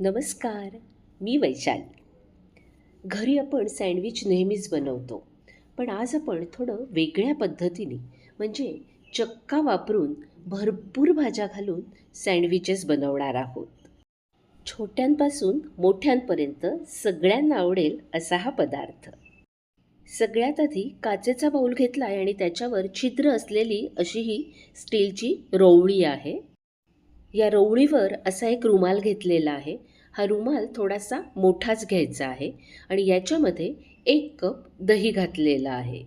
नमस्कार मी वैशाली. घरी आपण सँडविच नेहमीच बनवतो पण आज आपण थोडं वेगळ्या पद्धतीने म्हणजे चक्का वापरून भरपूर भाज्या घालून सँडविचेस बनवणार आहोत. छोट्यांपासून मोठ्यांपर्यंत सगळ्यांना आवडेल असा हा पदार्थ. सगळ्यात आधी काचेचा बाऊल घेतला आहे आणि त्याच्यावर छिद्र असलेली अशी ही स्टीलची रोवळी आहे. या रोवळीवर असा एक रुमाल घेतलेला आहे. हा रुमाल थोडासा मोठाच घ्यायचा आहे आणि याच्यामध्ये एक कप दही घातलेला आहे.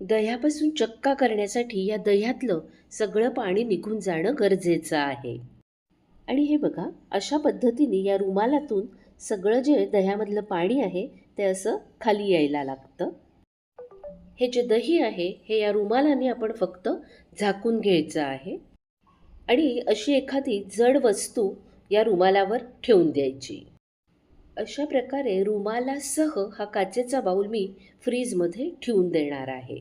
दह्यापासून चक्का करण्यासाठी या दह्यातलं सगळं पाणी निघून जाणं गरजेचं आहे. आणि हे बघा अशा पद्धतीने या रुमालातून सगळं जे दह्यामधलं पाणी आहे ते असं खाली यायला लागतं. हे जे दही आहे हे या रुमालाने आपण फक्त झाकून घ्यायचं आहे. आणि अशी एखादी जड वस्तू या रुमालावर ठेवून द्यायची. अशा प्रकारे रुमालासह हा काचेचा बाऊल मी फ्रीजमध्ये ठेवून देणार आहे.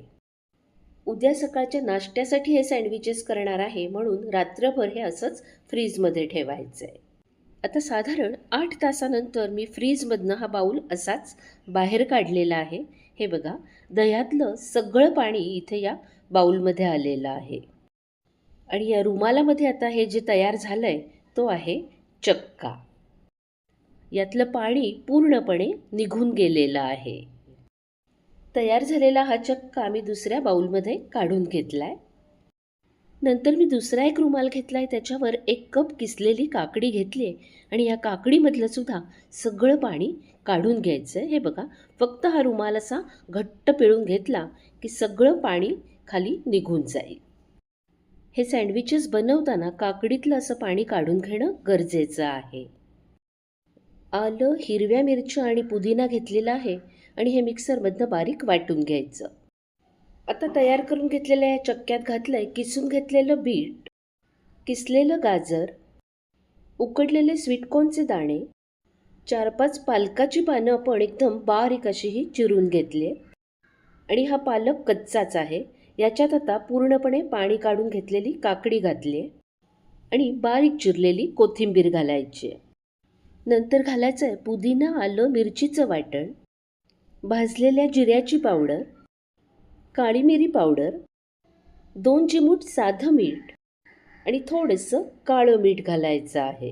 उद्या सकाळच्या नाश्त्यासाठी हे सँडविचेस करणार आहे म्हणून रात्रभर हे असंच फ्रीजमध्ये ठेवायचं आहे आता साधारण आठ तासानंतर मी फ्रीजमधनं हा बाऊल असाच बाहेर काढलेला आहे. हे बघा दह्यातलं सगळं पाणी इथे या बाऊलमध्ये आलेलं आहे. आणि या रुमालामध्ये आता हे जे तयार झालं आहे तो आहे चक्का. यातलं पाणी पूर्णपणे निघून गेलेलं आहे. तयार झालेला हा चक्का मी दुसऱ्या बाऊलमध्ये काढून घेतला आहे नंतर मी दुसरा एक रुमाल घेतला आहे त्याच्यावर एक कप किसलेली काकडी घेतली आहे आणि या काकडीमधलं सुद्धा सगळं पाणी काढून घ्यायचं आहे हे बघा फक्त हा रुमाल असा घट्ट पिळून घेतला की सगळं पाणी खाली निघून जाईल. हे सँडविचेस बनवताना काकडीतलं असं पाणी काढून घेणं गरजेचं आहे. आलं हिरव्या मिरच्या आणि पुदिना घेतलेला आहे आणि हे मिक्सरमधनं बारीक वाटून घ्यायचं. आता तयार करून घेतलेल्या या चक्क्यात घातलं आहे किसून घेतलेलं बीट किसलेलं गाजर उकडलेले स्वीटकॉर्नचे दाणे चार पाच पालकाची पानं आपण एकदम बारीक अशी ही चिरून घेतली आणि हा पालक कच्चाच आहे. याच्यात आता पूर्णपणे पाणी काढून घेतलेली काकडी घातली आहे आणि बारीक चिरलेली कोथिंबीर घालायची आहे नंतर घालायचं आहे पुदिना आलं मिरचीचं वाटण भाजलेल्या जिऱ्याची पावडर काळी मिरी पावडर दोन चिमूट साधं मीठ आणि थोडंसं काळं मीठ घालायचं आहे.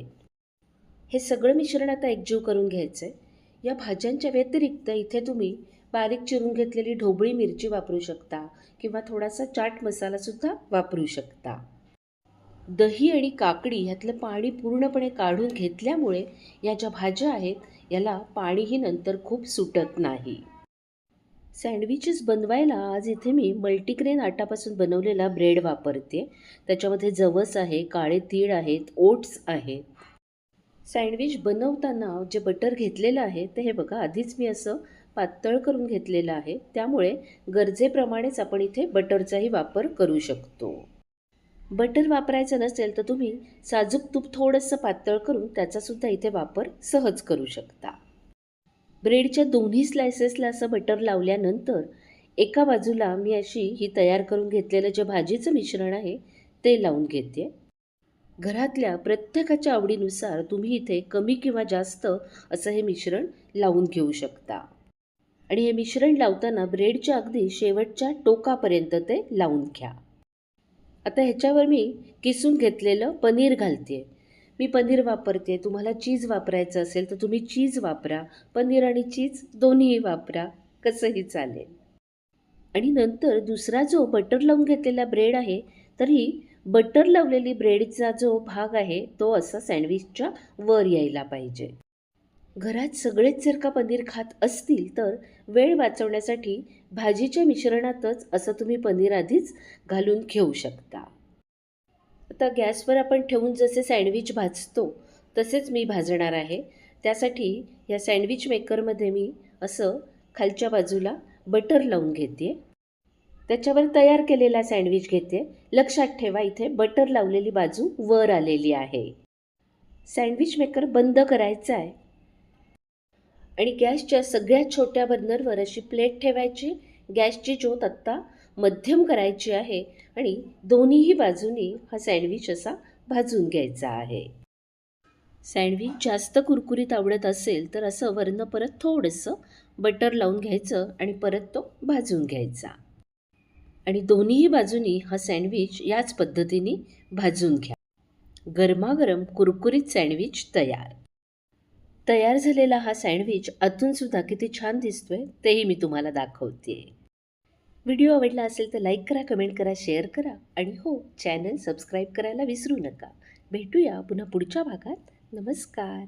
हे सगळं मिश्रण आता एकजीव करून घ्यायचं आहे या भाज्यांच्या व्यतिरिक्त इथे तुम्ही बारीक चिरून घेतलेली ढोबळी मिरची वापरू शकता किंवा थोडासा चाट मसालासुद्धा वापरू शकता. दही आणि काकडी ह्यातलं पाणी पूर्णपणे काढून घेतल्यामुळे या ज्या भाज्या आहेत याला पाणीही नंतर खूप सुटत नाही. सँडविचेस बनवायला आज इथे मी मल्टीग्रेन आटापासून बनवलेला ब्रेड वापरते. त्याच्यामध्ये जवस आहे काळे तीळ आहेत ओट्स आहेत. सँडविच बनवताना जे बटर घेतलेलं आहे ते हे बघा आधीच मी असं पातळ करून घेतलेलं आहे. त्यामुळे गरजेप्रमाणेच आपण इथे बटरचाही वापर करू शकतो. बटर वापरायचं नसेल तर तुम्ही साजूक तूप थोडंसं पातळ करून त्याचासुद्धा इथे वापर सहज करू शकता. ब्रेडच्या दोन्ही स्लायसेसला असं बटर लावल्यानंतर एका बाजूला मी अशी ही तयार करून घेतलेलं जे भाजीचं मिश्रण आहे ते लावून घेते. घरातल्या प्रत्येकाच्या आवडीनुसार तुम्ही इथे कमी किंवा जास्त असं हे मिश्रण लावून घेऊ शकता. आणि हे मिश्रण लावताना ब्रेडच्या अगदी शेवटच्या टोकापर्यंत ते लावून घ्या. आता ह्याच्यावर मी किसून घेतलेलं पनीर घालते मी पनीर वापरते तुम्हाला चीज वापरायचं असेल तर तुम्ही चीज वापरा. पनीर आणि चीज दोन्हीही वापरा. कसंही चालेल. आणि नंतर दुसरा जो बटर लावून घेतलेला ब्रेड आहे तरी बटर लावलेली ब्रेडचा जो भाग आहे तो असा सँडविचच्या वर यायला पाहिजे. घरात सगळेच जर का पनीर खात असतील तर वेळ वाचवण्यासाठी भाजीच्या मिश्रणातच असं तुम्ही पनीर आधीच घालून घेऊ शकता. आता गॅसवर आपण ठेवून जसे सँडविच भाजतो तसेच मी भाजणार आहे. त्यासाठी या सँडविच मेकरमध्ये मी असं खालच्या बाजूला बटर लावून घेते. त्याच्यावर तयार केलेला सँडविच घेते. लक्षात ठेवा इथे बटर लावलेली बाजू वर आलेली आहे. सँडविच मेकर बंद करायचा आहे. आणि गॅसच्या सगळ्यात छोट्या बर्नरवर अशी प्लेट ठेवायची. गॅसची ज्योत आत्ता मध्यम करायची आहे आणि दोन्हीही बाजूनी हा सँडविच असा भाजून घ्यायचा आहे. सँडविच जास्त कुरकुरीत आवडत असेल तर असं वरनं परत थोडंसं बटर लावून घ्यायचं आणि परत तो भाजून घ्यायचा. आणि दोन्हीही बाजूनी हा सँडविच याच पद्धतीने भाजून घ्या. गरमागरम कुरकुरीत सँडविच तयार. तयार झालेला हा सँडविच अजूनसुद्धा किती छान दिसतोय तेही मी तुम्हाला दाखवते व्हिडिओ आवडला असेल तर लाईक करा कमेंट करा शेअर करा आणि हो चॅनल सबस्क्राईब करायला विसरू नका. भेटूया पुन्हा पुढच्या भागात. नमस्कार.